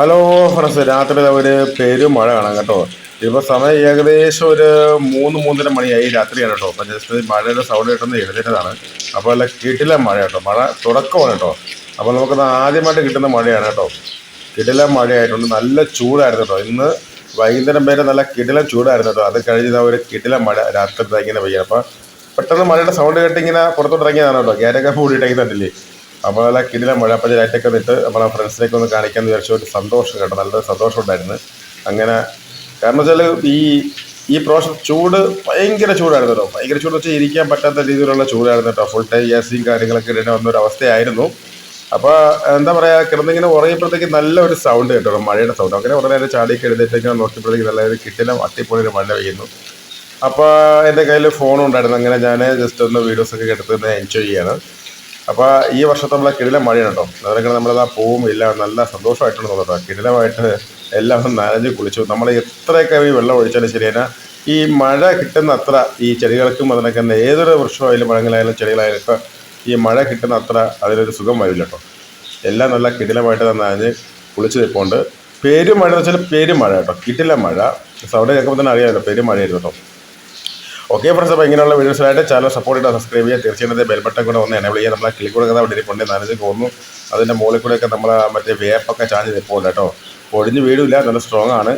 Hello friends രാത്രി ഒരു പെരും മഴ കാണാം കേട്ടോ. ഇപ്പോൾ സമയം ഏകദേശം ഒരു മൂന്ന് മൂന്നര മണിയായി രാത്രിയാണ് കേട്ടോ. അപ്പം ജസ്റ്റ് മഴയുടെ സൗണ്ട് കിട്ടുന്ന എഴുതേണ്ടതാണ് അപ്പോൾ അല്ല കിട്ടില്ല മഴ കേട്ടോ. മഴ തുടക്കമാണ് കേട്ടോ. അപ്പോൾ നമുക്കത് ആദ്യമായിട്ട് കിട്ടുന്ന മഴയാണ് കേട്ടോ. കിടില മഴയായിട്ടുണ്ട്. നല്ല ചൂടായിരുന്നു കേട്ടോ. ഇന്ന് വൈകുന്നേരം വരെ നല്ല കിടിലം ചൂടായിരുന്നു കേട്ടോ. അത് കഴിഞ്ഞ് ഒരു കിടില മഴ രാത്രി ഇങ്ങനെ പെയ്യാം അപ്പോൾ പെട്ടെന്ന് മഴയുടെ സൗണ്ട് കേട്ട് ഇങ്ങനെ പുറത്തോട്ട് ഇറങ്ങിയതാണ് കേട്ടോ. ക്യാരൊക്കെ കൂടിയിട്ടേക്കുന്നുണ്ടല്ലേ അപ്പോൾ നല്ല കിടില മഴ അപ്പോൾ ലൈറ്റൊക്കെ നിട്ട് നമ്മളെ ഫ്രണ്ട്സിനൊക്കെ ഒന്ന് കാണിക്കാമെന്ന് വിചാരിച്ച ഒരു സന്തോഷം കേട്ടോ. നല്ല സന്തോഷം ഉണ്ടായിരുന്നു. അങ്ങനെ കാരണം വെച്ചാൽ ഈ ഈ പ്രാവശ്യം ചൂട് ഭയങ്കര ചൂടായിരുന്നു കേട്ടോ. ഭയങ്കര ചൂട് വെച്ചാൽ ഇരിക്കാൻ പറ്റാത്ത രീതിയിലുള്ള ചൂടായിരുന്നു കേട്ടോ. ഫുൾ ടൈം എ സിയും കാര്യങ്ങളൊക്കെ ഇടേണ്ട വന്ന ഒരു അവസ്ഥയായിരുന്നു. അപ്പോൾ എന്താ പറയുക കിടന്നിങ്ങനെ ഉറങ്ങിയപ്പോഴത്തേക്ക് നല്ലൊരു സൗണ്ട് കേട്ടോ മഴയുടെ സൗണ്ട് അങ്ങനെ കുറേ നേരം ചാടിയൊക്കെ എഴുന്നേറ്റൊക്കെ നോക്കിയപ്പോഴത്തേക്ക് നല്ല കിട്ടിലും കിട്ടില അട്ടിപ്പൊളി ഒരു മഴ പെയ്യുന്നു. അപ്പോൾ എന്റെ കയ്യിൽ ഫോണും ഉണ്ടായിരുന്നു. അങ്ങനെ ഞാൻ ജസ്റ്റ് ഒന്ന് വീഡിയോസൊക്കെ എടുത്ത് എൻജോയ് ചെയ്യാണ്. അപ്പോൾ ഈ വർഷത്തെ നമ്മളെ കിടിലം മഴയാണ് കേട്ടോ. അതൊക്കെ നമ്മളത് ആ പൂവും ഇല്ല നല്ല സന്തോഷമായിട്ടുണ്ട് തോന്നുന്നത് കിടിലമായിട്ട് എല്ലാം നനഞ്ഞ് കുളിച്ചു. നമ്മൾ എത്രയൊക്കെ ഈ വെള്ളം ഒഴിച്ചാലും ശരി തന്നെ ഈ മഴ കിട്ടുന്ന അത്ര ഈ ചെടികൾക്കും അതിനൊക്കെ തന്നെ ഏതൊരു വൃക്ഷമായാലും പഴങ്ങളായാലും ചെടികളായാലും ഒക്കെ ഈ മഴ കിട്ടുന്ന അത്ര അതിലൊരു സുഖം വരില്ല കേട്ടോ. എല്ലാം നല്ല കിടിലമായിട്ട് നനഞ്ഞ് കുളിച്ച് നിൽപ്പുണ്ട് പെരുമഴ എന്ന് വെച്ചാൽ പെരുമഴ കേട്ടോ. കിട്ടില്ല മഴ. സൗണ്ട് കേൾക്കുമ്പോൾ തന്നെ അറിയാമല്ലോ പെരുമഴയായിരുന്നു കേട്ടോ. ഓക്കെ ഫ്രണ്ട്സ് അപ്പോൾ ഇങ്ങനെയുള്ള വീഡിയോസിലായിട്ട് ചാനൽ സപ്പോർട്ട് ചെയ്ത് സബ്സ്ക്രൈബ് ചെയ്യുക. തീർച്ചയായിട്ടും ബെൽ ബട്ടൺ കൂടെ ഒന്ന് എനേബിൾ ചെയ്യുക. നമ്മളെ ക്ലിക്ക് കൊടുക്കുന്ന അവിടെ ഇരിപ്പുണ്ട് നനഞ്ഞ് പോകുന്നു അതിന്റെ മുകളിൽ കൂടെയൊക്കെ നമ്മൾ മറ്റേ വേപ്പൊക്കെ ചാഞ്ഞ് നിൽപ്പുണ്ട് കേട്ടോ. പൊടിഞ്ഞ് വീടില്ല നല്ല സ്ട്രോങ് ആണ്.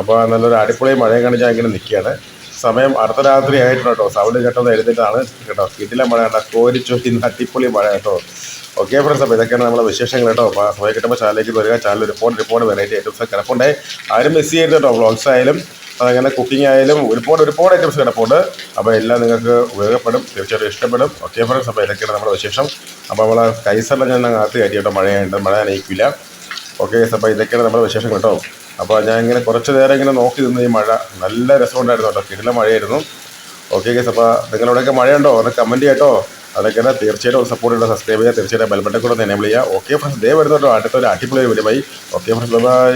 അപ്പോൾ നല്ലൊരു അടിപൊളി മഴയും കാണിച്ചാൽ ഇങ്ങനെ നിൽക്കുകയാണ്. സമയം അടുത്ത രാത്രി ആയിട്ടുണ്ട് കേട്ടോ. സൗണ്ട് കേട്ടോ എഴുതിയിട്ടാണ് കേട്ടോ. കിട്ടില്ല മഴ കേട്ടോ കോരി കോരിച്ചോട്ടി അടിപൊളി മഴ കേട്ടോ. ഓക്കെ ഫ്രണ്ട്സ് അപ്പോൾ ഇതൊക്കെയാണ് നമ്മളെ വിശേഷങ്ങൾ കേട്ടോ. അപ്പോൾ സമയം കിട്ടുമ്പോൾ ചാനലിലേക്ക് വരിക. Channel report report variety items കിടപ്പുണ്ടായി ആരും മിസ് ചെയ്യരുത് കേട്ടോ. വ്ളോഗ്സ് ആയാലും അതങ്ങനെ കുക്കിംഗ് ആയാലും ഒരുപാട് ഒരുപാട് ഐറ്റംസ് കിടപ്പുണ്ട് അപ്പോൾ എല്ലാം നിങ്ങൾക്ക് ഉപയോഗപ്പെടും തീർച്ചയായിട്ടും ഇഷ്ടപ്പെടും. ഓക്കെ ഫ്രണ്ട്സ് അപ്പോൾ ഇതൊക്കെയാണ് നമ്മുടെ വിശേഷം. അപ്പോൾ നമ്മളെ കൈസറിൽ ഞാൻ അകത്ത് കയറ്റി കേട്ടോ മഴയുണ്ട് മഴ നയിക്കില്ല ഓക്കെ അപ്പോൾ ഇതൊക്കെയാണ് നമ്മുടെ വിശേഷം കേട്ടോ. അപ്പോൾ ഞാൻ ഇങ്ങനെ കുറച്ച് നേരം ഇങ്ങനെ നോക്കി നിന്ന് ഈ മഴ നല്ല രസമുണ്ടായിരുന്നു കേട്ടോ. കിടില മഴയായിരുന്നു. ഓക്കെ ഗേസ് അപ്പോൾ നിങ്ങളവിടെയൊക്കെ മഴയുണ്ടോ? ഒന്ന് കമന്റ് ചെയ്യട്ടോ. അതൊക്കെ തീർച്ചയായിട്ടും സപ്പോർട്ട് ചെയ്യുക സബ്സ്ക്രൈബ് ചെയ്യുക തീർച്ചയായിട്ടും ബെൽബട്ടൻ കൂടെ എനേബിൾ ചെയ്യുക. ഓക്കെ ഫ്രണ്ട്സ് ദേ വരുന്നുണ്ടോ അടുത്തൊരു അടിപൊളി വീഡിയോ ഓക്കെ ഫ്രണ്ട്സ് ബൈ